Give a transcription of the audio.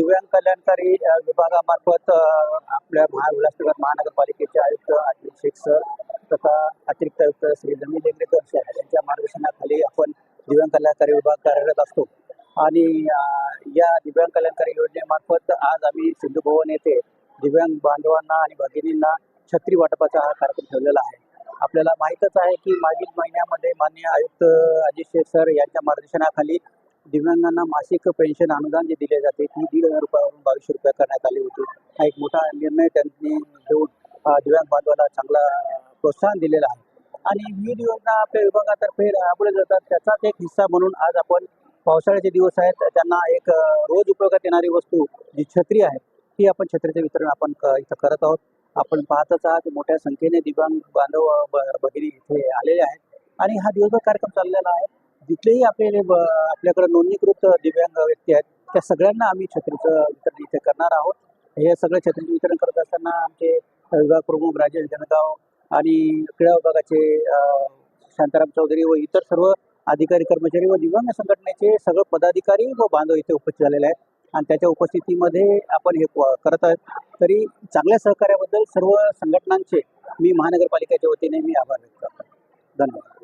दिव्यांग कल्याणकारी विभागामार्फत आपल्या महा उल्हासनगर महानगरपालिकेचे आयुक्त अनिल शेख सर तथा अतिरिक्त आयुक्त श्री जमीन लेंगरेकर सर यांच्या मार्गदर्शनाखाली आपण दिव्यांग कल्याणकारी विभाग कार्यरत असतो. आणि या दिव्यांग कल्याणकारी योजनेमार्फत आज आम्ही सिंधू भवन येथे दिव्यांग बांधवांना आणि भगिनींना छत्री वाटपाचा हा कार्यक्रम ठेवलेला आहे. आपल्याला माहीतच आहे की मागील महिन्यामध्ये माननीय आयुक्त अजित शेख सर यांच्या मार्गदर्शनाखाली दिव्यांगांना मासिक पेन्शन अनुदान जे दिले जाते ती दीड हजार रुपयावरून बावीसशे रुपये करण्यात आली होती. हा एक मोठा निर्णय त्यांनी घेऊन दिव्यांग बांधवाला चांगला प्रोत्साहन दिलेलं आहे. आणि विविध योजना आपल्या विभागातर्फे राबवल्या जातात. त्याचाच एक हिस्सा म्हणून आज आपण पावसाळ्याचे दिवस आहेत. त्यांना एक रोज उपयोगात येणारी वस्तू जी छत्री आहे ती आपण छत्रीचं वितरण आपण इथं करत आहोत. आपण पाहतच आहात मोठ्या संख्येने दिव्यांग बांधव भगिनी इथे आलेले आहेत. आणि हा दिवसभर कार्यक्रम चाललेला आहे. जिथलेही आपले आपल्याकडे नोंदणीकृत दिव्यांग व्यक्ती आहेत त्या सगळ्यांना आम्ही छत्रीचं वितरण इथे करणार आहोत. हे सगळं छत्रीचं वितरण करत असताना आमचे विभाग प्रमुख राजेश जनगाव आणि क्रीडा विभागाचे शांताराम चौधरी व इतर सर्व अधिकारी कर्मचारी व दिव्यांग संघटनेचे सगळे पदाधिकारी व बांधव इथे उपस्थित झालेले आहेत. आणि त्याच्या उपस्थितीमध्ये आपण हे करत आहोत. तरी चांगल्या सहकार्याबद्दल सर्व संघटनांचे मी महानगरपालिकेच्या वतीने मी आभार व्यक्त करतो. धन्यवाद.